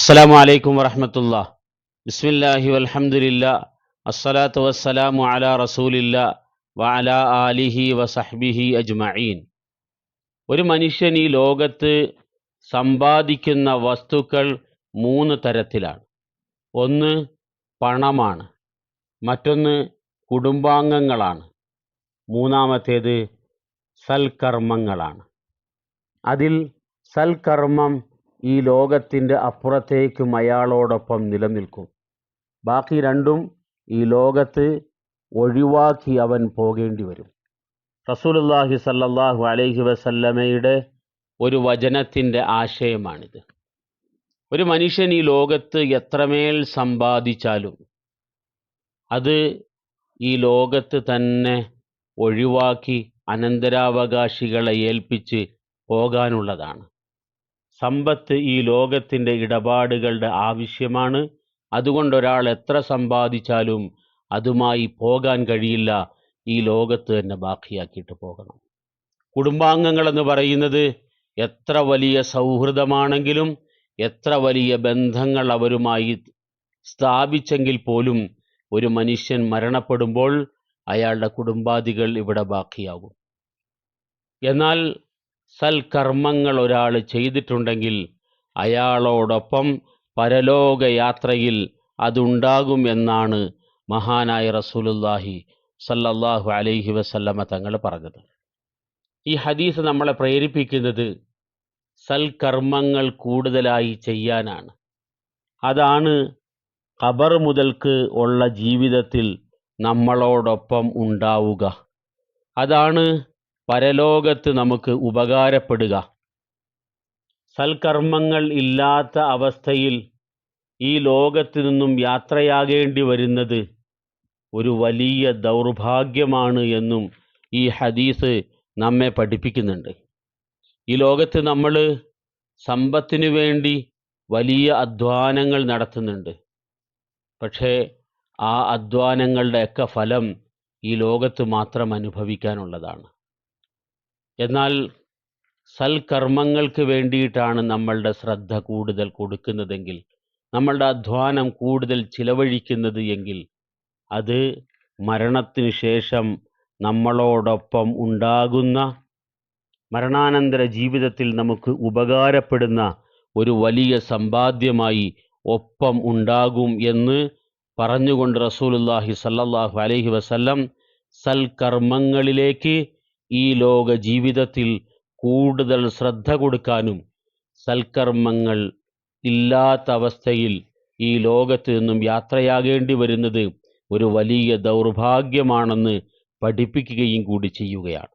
അസ്സലാമു അലൈക്കും വറഹമത്തുള്ള. ബിസ്മില്ലാഹി വൽഹംദുലില്ല. അസ്സലാത്തു വസ്സലാമു അലാ റസൂലില്ല വ وعلى ആലിഹി വസഹ്ബിഹി അജ്മഈൻ. ഒരു മനുഷ്യൻ ഈ ലോകത്ത് സമ്പാദിക്കുന്ന വസ്തുക്കൾ മൂന്ന് തരത്തിലാണ്. ഒന്ന് പണമാണ്. മറ്റൊന്ന് കുടുംബാംഗങ്ങളാണ്. മൂന്നാമത്തേത് സൽക്കർമ്മങ്ങളാണ്. അതിൽ സൽക്കർമ്മം ഈ ലോകത്തിന്റെ അപ്പുറത്തേക്കും അയാളോടൊപ്പം നിലനിൽക്കും. ബാക്കി രണ്ടും ഈ ലോകത്ത് ഒഴിവാക്കി അവൻ പോകേണ്ടി വരും. റസൂലുള്ളാഹി സല്ലല്ലാഹു അലൈഹി വസല്ലമയുടെ ഒരു വചനത്തിന്റെ ആശയമാണിത്. ഒരു മനുഷ്യൻ ഈ ലോകത്ത് എത്രമേൽ സമ്പാദിച്ചാലും അത് ഈ ലോകത്ത് തന്നെ ഒഴിവാക്കി അനന്തരാവകാശികളെ ഏൽപ്പിച്ച് പോകാനുള്ളതാണ്. സമ്പത്ത് ഈ ലോകത്തിന്റെ ഇടപാടുകളുടെ ആവശ്യമാണ്. അതുകൊണ്ട് ഒരാൾ എത്ര സമ്പാദിച്ചാലും അതുമായി പോകാൻ കഴിയില്ല. ഈ ലോകത്ത് തന്നെ ബാക്കിയാക്കിയിട്ട് പോകണം. കുടുംബാംഗങ്ങളെന്ന് പറയുന്നത് എത്ര വലിയ സൗഹൃദമാണെങ്കിലും എത്ര വലിയ ബന്ധങ്ങൾ അവരുമായി സ്ഥാപിച്ചെങ്കിൽ പോലും ഒരു മനുഷ്യൻ മരണപ്പെടുമ്പോൾ അയാളുടെ കുടുംബാദികൾ ഇവിടെ ബാക്കിയാകും. എന്നാൽ സൽക്കർമ്മങ്ങൾ ഒരാൾ ചെയ്തിട്ടുണ്ടെങ്കിൽ അയാളോടൊപ്പം പരലോകയാത്രയിൽ അതുണ്ടാകും എന്നാണ് മഹാനായ റസൂലുല്ലാഹി സല്ലല്ലാഹു അലൈഹി വസല്ലമ തങ്ങൾ പറഞ്ഞത്. ഈ ഹദീസ് നമ്മളെ പ്രേരിപ്പിക്കുന്നത് സൽക്കർമ്മങ്ങൾ കൂടുതലായി ചെയ്യാനാണ്. അതാണ് ഖബർ മുതൽക്ക് ഉള്ള ജീവിതത്തിൽ നമ്മളോടൊപ്പം ഉണ്ടാവുക. അതാണ് പരലോകത്ത് നമുക്ക് ഉപകാരപ്പെടുക. സൽക്കർമ്മങ്ങൾ ഇല്ലാത്ത അവസ്ഥയിൽ ഈ ലോകത്ത് നിന്നും യാത്രയാകേണ്ടി വരുന്നത് ഒരു വലിയ ദൗർഭാഗ്യമാണ് എന്നും ഈ ഹദീസ് നമ്മെ പഠിപ്പിക്കുന്നുണ്ട്. ഈ ലോകത്ത് നമ്മൾ സമ്പത്തിനു വേണ്ടി വലിയ അധ്വാനങ്ങൾ നടത്തുന്നുണ്ട്. പക്ഷേ ആ അധ്വാനങ്ങളുടെയൊക്കെ ഫലം ഈ ലോകത്ത് മാത്രം അനുഭവിക്കാനുള്ളതാണ്. എന്നാൽ സൽക്കർമ്മങ്ങൾക്ക് വേണ്ടിയിട്ടാണ് നമ്മളുടെ ശ്രദ്ധ കൂടുതൽ കൊടുക്കുന്നതെങ്കിൽ നമ്മളുടെ അധ്വാനം കൂടുതൽ ചിലവഴിക്കുന്നത് എങ്കിൽ അത് മരണത്തിന് ശേഷം നമ്മളോടൊപ്പം ഉണ്ടാകുന്ന മരണാനന്തര ജീവിതത്തിൽ നമുക്ക് ഉപകാരപ്പെടുന്ന ഒരു വലിയ സമ്പാദ്യമായി ഒപ്പം ഉണ്ടാകും എന്ന് പറഞ്ഞുകൊണ്ട് റസൂലുല്ലാഹി സല്ലല്ലാഹു അലൈഹി വസല്ലം സൽക്കർമ്മങ്ങളിലേക്ക് ഈ ലോക ജീവിതത്തിൽ കൂടുതൽ ശ്രദ്ധ കൊടുക്കാനും സൽക്കർമ്മങ്ങൾ ഇല്ലാത്ത അവസ്ഥയിൽ ഈ ലോകത്ത് നിന്നും യാത്രയാകേണ്ടി വരുന്നത് ഒരു വലിയ ദൗർഭാഗ്യമാണെന്ന് പഠിപ്പിക്കുകയും കൂടി ചെയ്യുകയാണ്.